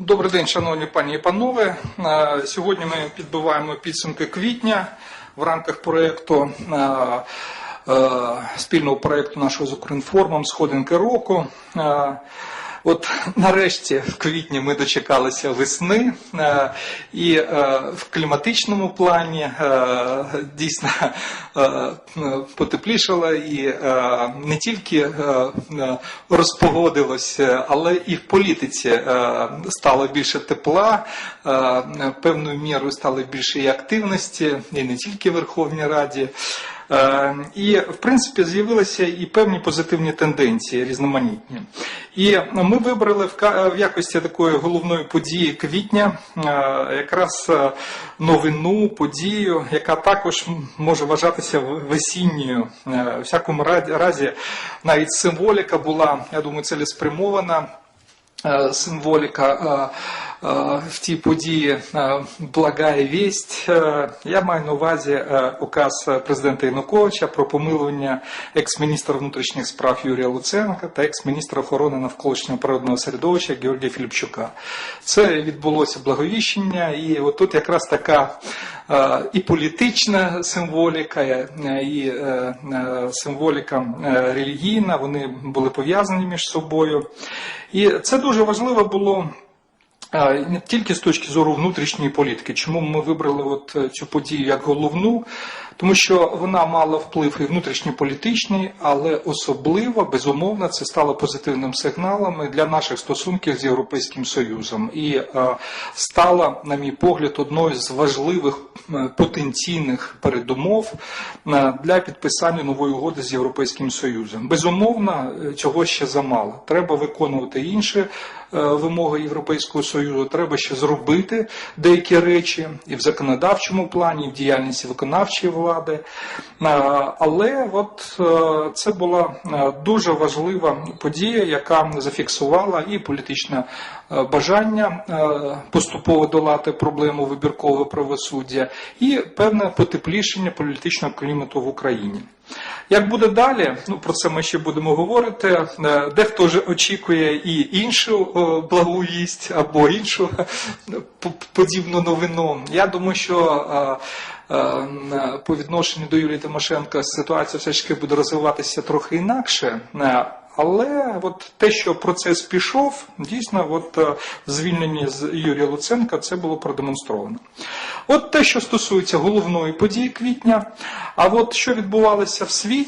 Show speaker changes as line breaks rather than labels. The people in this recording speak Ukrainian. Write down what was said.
Добрий день, шановні пані і панове. Е, Сьогодні ми підбиваємо підсумки квітня в рамках проєкту е, е, спільного проєкту нашого з Укрінформом Сходинки року. От нарешті в квітні ми дочекалися весни, е, і е, в кліматичному плані е, дійсно потеплішало і не тільки розпогодилося, але і в політиці стало більше тепла, певною мірою стало більше і активності, і не тільки в Верховній Раді. Е, І, в принципі, з'явилися і певні позитивні тенденції різноманітні. І ми вибрали в в якості такої головної події квітня е, якраз е, новину, подію, яка також може вважатися весінньою. У всякому разі навіть символіка була, я думаю, цілеспрямована символіка в тій події е, благая вість. Е, Я маю на увазі е, указ президента Януковича про помилування екс-міністра внутрішніх справ Юрія Луценка та екс-міністра охорони навколишнього природного середовища Георгія Філіпчука. Це відбулося благовіщення, і отут якраз така е, і політична символіка, е, і е, е, символіка е, релігійна, вони були пов'язані між собою. І це дуже важливо було. Не тільки з точки зору внутрішньої політики, чому ми вибрали от е, цю подію як головну, тому що вона мала вплив і внутрішньополітичний, але особливо, безумовно, це стало позитивним сигналом для наших стосунків з Європейським Союзом і е, стала, на мій погляд, одною з важливих потенційних передумов е, для підписання нової угоди з Європейським Союзом. Безумовно, цього ще замало. Треба виконувати інші е, вимоги Європейського Союзу. Треба ще зробити деякі речі і в законодавчому плані, і в діяльності виконавчої влади. Е, Але от е, це була е, дуже важлива подія, яка зафіксувала і політичне е, бажання е, поступово долати проблему вибіркового правосуддя, і певне потеплішення політичного клімату в Україні. Як буде далі, ну про це ми ще будемо говорити. Е, Дехто вже очікує і іншу е, благу вість або іншу е, подібну новину. Я думаю, що е, е, по відношенню до Юлії Тимошенко ситуація все ж таки буде розвиватися трохи інакше. Але от те, що процес пішов, дійсно, от в з Юрія Луценка це було продемонстровано. От те, що стосується головної події квітня, а от що відбувалося в світі.